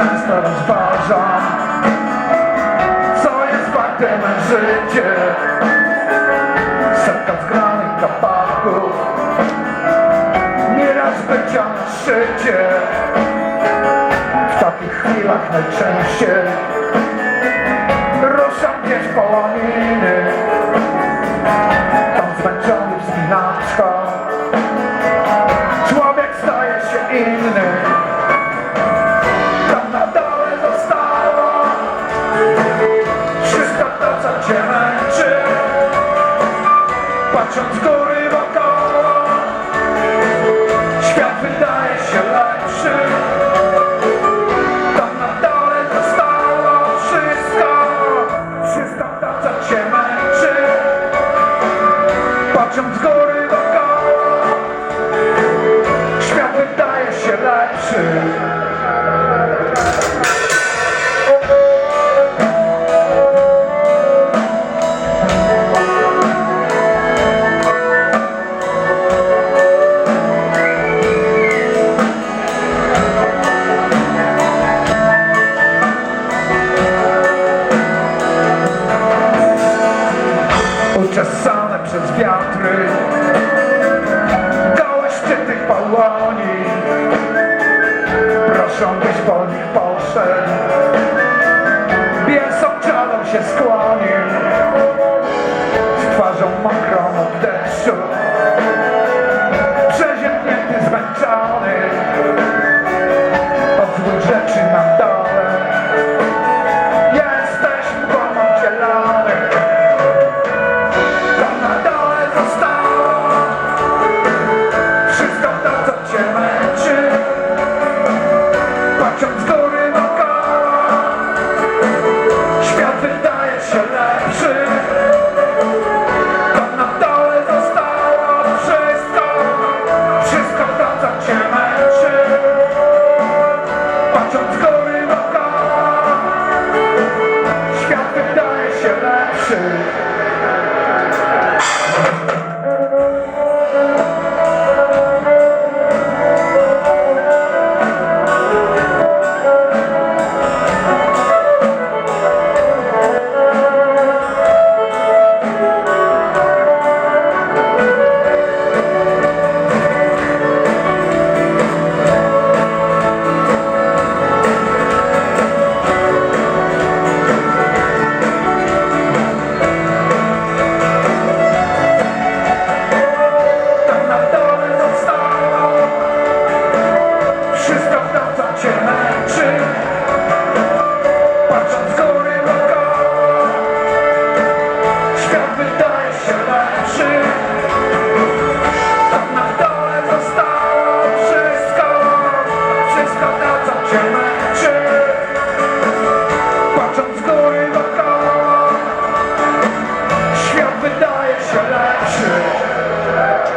często rozważam Co jest faktem życie Setka zgranych kapaków Nieraz bycia na szczycie. W takich chwilach najczęściej Ruszam gdzieś po łaminy. Tam zmęczony wspinaczka Człowiek staje się inny. Wydaje się lepszy. Tam na dole zostało wszystko. Wszystko to co cię męczy. Patrząc z góry przez wiatry. Goście tych pałoni Proszą byś po nich poszedł. Bies obczalał się skłonił Z twarzą mokrą Shut.